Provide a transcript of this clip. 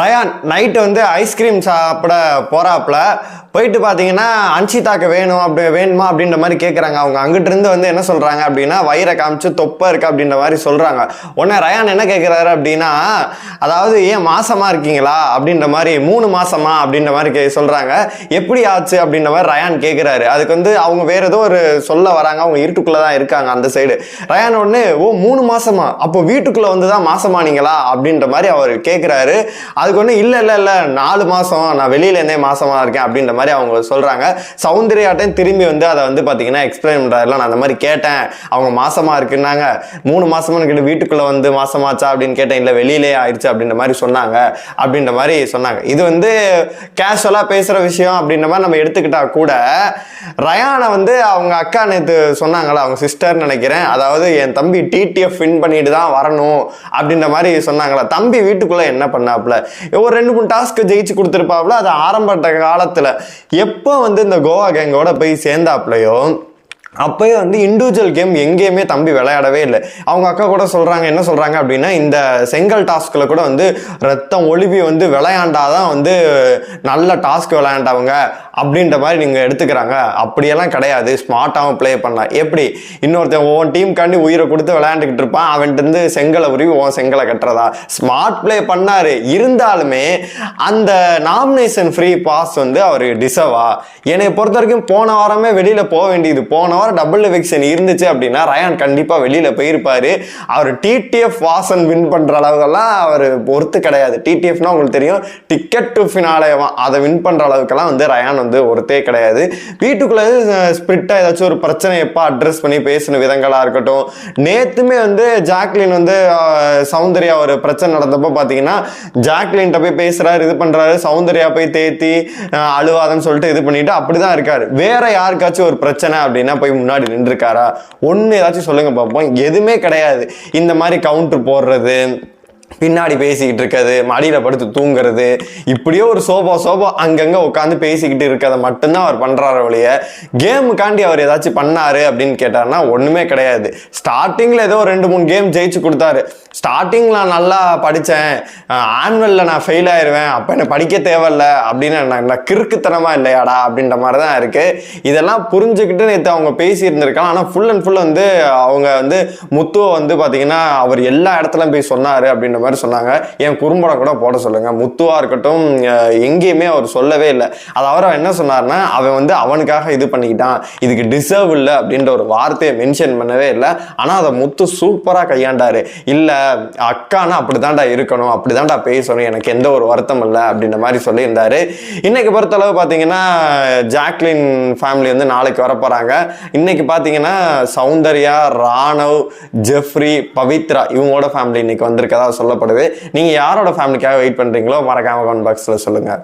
Rayon night வந்து ice cream சாப்பிட போகிறாப்புல போயிட்டு பார்த்தீங்கன்னா அன்ஷிதாக்கு வேணும் அப்படி வேணுமா அப்படின்ற மாதிரி கேட்குறாங்க அவங்க அங்கிட்டிருந்து வந்து என்ன சொல்கிறாங்க அப்படின்னா வயிறை காமிச்சு தொப்பை இருக்குது அப்படின்ற மாதிரி சொல்கிறாங்க உடனே ரயான் என்ன கேட்குறாரு அப்படின்னா அதாவது ஏன் மாசமாக இருக்கீங்களா? அப்படின்ற மாதிரி மூணு மாசமா? அப்படின்ற மாதிரி கே சொல்கிறாங்க எப்படி ஆச்சு? அப்படின்ற மாதிரி ரயான் கேட்குறாரு அதுக்கு வந்து அவங்க வேறு ஏதோ ஒரு சொல்ல வராங்க. அவங்க இருட்டுக்குள்ளே தான் இருக்காங்க அந்த சைடு ரயான் உடனே ஓ மூணு மாசமா? அப்போ வீட்டுக்குள்ளே வந்து தான் மாசமானீங்களா? அப்படின்ற மாதிரி அவர் கேட்குறாரு அதுக்கு ஒன்று இல்லை இல்லை இல்லை. நாலு மாதம் நான் வெளியில இருந்தே இருக்கேன் அப்படின்ற மாதிரி அவங்க சொல்கிறாங்க சௌந்தர்யாட்டையும் திரும்பி வந்து அதை வந்து பார்த்தீங்கன்னா எக்ஸ்பிளைன் பண்ணுறாருல நான் அந்த மாதிரி கேட்டேன். அவங்க மாசமாக இருக்குன்னாங்க. மூணு மாசமா கேட்டு வீட்டுக்குள்ளே வந்து மாசமாச்சா அப்படின்னு கேட்டேன். இல்லை வெளியிலே ஆயிடுச்சு அப்படின்ற மாதிரி சொன்னாங்க. அப்படின்ற மாதிரி சொன்னாங்க. இது வந்து கேஷுவலாக பேசுகிற விஷயம் அப்படின்ற மாதிரி நம்ம எடுத்துக்கிட்டா கூட ரயானை வந்து அவங்க அக்கா நேற்று சொன்னாங்களா அவங்க சிஸ்டர்னு நினைக்கிறேன். அதாவது என் தம்பி டிடிஎஃப் வின் பண்ணிட்டு தான் வரணும் அப்படின்ற மாதிரி சொன்னாங்களா தம்பி வீட்டுக்குள்ளே என்ன பண்ணாப்புல? ஒரு ரெண்டு மூணு டாஸ்க்கு ஜெயிச்சு கொடுத்துருப்பாப்புல அது ஆரம்ப காலத்தில். எப்போ வந்து இந்த கோவா கேங்கோட போய் சேர்ந்தாப்புலையோ அப்போயே வந்து இண்டிவிஜுவல் கேம் எங்கேயுமே தம்பி விளையாடவே இல்லை. அவங்க அக்கா கூட சொல்கிறாங்க என்ன சொல்கிறாங்க அப்படின்னா இந்த செங்கல் டாஸ்கில் கூட வந்து ரத்தம் ஒழுவி வந்து விளையாண்டாதான் வந்து நல்ல டாஸ்க் விளையாண்டவங்க அப்படின்ற மாதிரி நீங்கள் எடுத்துக்கிறாங்க. அப்படியெல்லாம் கிடையாது. ஸ்மார்ட்டாகவும் ப்ளே பண்ணலாம். எப்படி? இன்னொருத்தன் உன் டீமுக்காண்டி உயிரை கொடுத்து விளையாண்டுக்கிட்டு இருப்பான். அவன்கிட்ட இருந்து செங்கலை உருவி உன் செங்கலை கட்டுறதா? ஸ்மார்ட் ப்ளே பண்ணார். இருந்தாலுமே அந்த நாமினேஷன் ஃப்ரீ பாஸ் வந்து அவர் டிசர்வா என்னை பொறுத்த வரைக்கும் போன வாரமே வெளியில் போக வேண்டியது. போன வாரம் டபுள் எவிக்ஷன் இருந்துச்சு அப்படின்னா ரயான் கண்டிப்பாக வெளியில் போயிருப்பார். அவர் டிடிஎஃப் வாசன் வின் பண்ணுற அளவுக்கெல்லாம் அவர் பொறுத்து கிடையாது. டிடிஎஃப்னா உங்களுக்கு தெரியும். டிக்கெட் டு ஃபினாலேவா அதை வின் பண்ணுற அளவுக்கெல்லாம் வந்து ரயான் வந்து ஒருத்தே கிடையாது. வீட்டுக்குள்ளே ஸ்பிரிட்டாக ஏதாச்சும் ஒரு பிரச்சனை எப்போ அட்ரஸ் பண்ணி பேசின விதங்களாக இருக்கட்டும். நேத்துமே வந்து ஜாக்லின் வந்து சௌந்தர்யா ஒரு பிரச்சனை நடந்தப்போ பார்த்தீங்கன்னா ஜாக்லின்ட்ட போய் பேசுறாரு இது பண்றாரு சௌந்தர்யா போய் தேத்தி அழுவாதன்னு சொல்லிட்டு இது பண்ணிட்டு அப்படிதான் இருக்காரு. வேற யாருக்காச்சும் ஒரு பிரச்சனை அப்படின்னா போய் முன்னாடி நின்றுருக்காரா? ஒன்று ஏதாச்சும் சொல்லுங்க பார்ப்போம் எதுவுமே கிடையாது. இந்த மாதிரி கவுண்டர் போடுறது பின்னாடி பேசிக்கிட்டு இருக்கிறது மடியில் படுத்து தூங்குறது இப்படியோ ஒரு சோபா சோபா அங்கங்கே உட்காந்து பேசிக்கிட்டு இருக்கிறத மட்டும்தான் அவர் பண்ணுறாரு ஒழிய கேமுக்காண்டி அவர் ஏதாச்சும் பண்ணார் அப்படின்னு கேட்டார்னா ஒன்றுமே கிடையாது. ஸ்டார்டிங்கில் ஏதோ ரெண்டு மூணு கேம் ஜெயிச்சு கொடுத்தாரு. ஸ்டார்டிங்கில் நான் நல்லா படித்தேன் ஆனுவலில் நான் ஃபெயில் ஆயிடுவேன் அப்போ என்ன படிக்க தேவையில்ல அப்படின்னு நான் கிறுக்குத்தனமாக இல்லையாடா அப்படின்ற மாதிரி தான் இருக்குது இதெல்லாம் புரிஞ்சுக்கிட்டு நேற்று அவங்க பேசியிருந்திருக்கலாம். ஆனால் ஃபுல் அண்ட் ஃபுல் வந்து அவங்க வந்து முத்துவை வந்து பார்த்திங்கன்னா அவர் எல்லா இடத்துலையும் போய் சொன்னார் அப்படின்ற மாதிரி சொன்னாங்க. என் குறும்படம் கூட போட சொல்லுங்க. முத்துவா இருக்கட்டும் எங்கேயுமே அவர் சொல்லவே இல்லை. அது அவர் என்ன சொன்னார்னா அவன் வந்து அவனுக்காக இது பண்ணிக்கிட்டான். இதுக்கு டிசர்வ் இல்லை அப்படின்ற ஒரு வார்த்தையை மென்ஷன் பண்ணவே இல்லை. ஆனால் அதை முத்து சூப்பராக கையாண்டாரு. இல்லை அக்கானா அப்படிதான்டா இருக்கணும் அப்படிதான்டா பேசணும் எனக்கு எந்த ஒரு வருத்தம் இல்லை அப்படின்ற மாதிரி சொல்லியிருந்தாரு. இன்னைக்கு பொறுத்தளவு பார்த்தீங்கன்னா ஜாக்லின் ஃபேமிலி வந்து நாளைக்கு வர போகிறாங்க இன்னைக்கு பார்த்தீங்கன்னா சௌந்தர்யா ராணவ் ஜெஃப்ரி பவித்ரா இவங்களோட ஃபேமிலி இன்னைக்கு வந்திருக்கதா சொல்லப்படுது. நீங்கள் யாரோட ஃபேமிலிக்காக வெயிட் பண்ணுறீங்களோ மறக்காமல் கமெண்ட் பாக்ஸில் சொல்லுங்கள்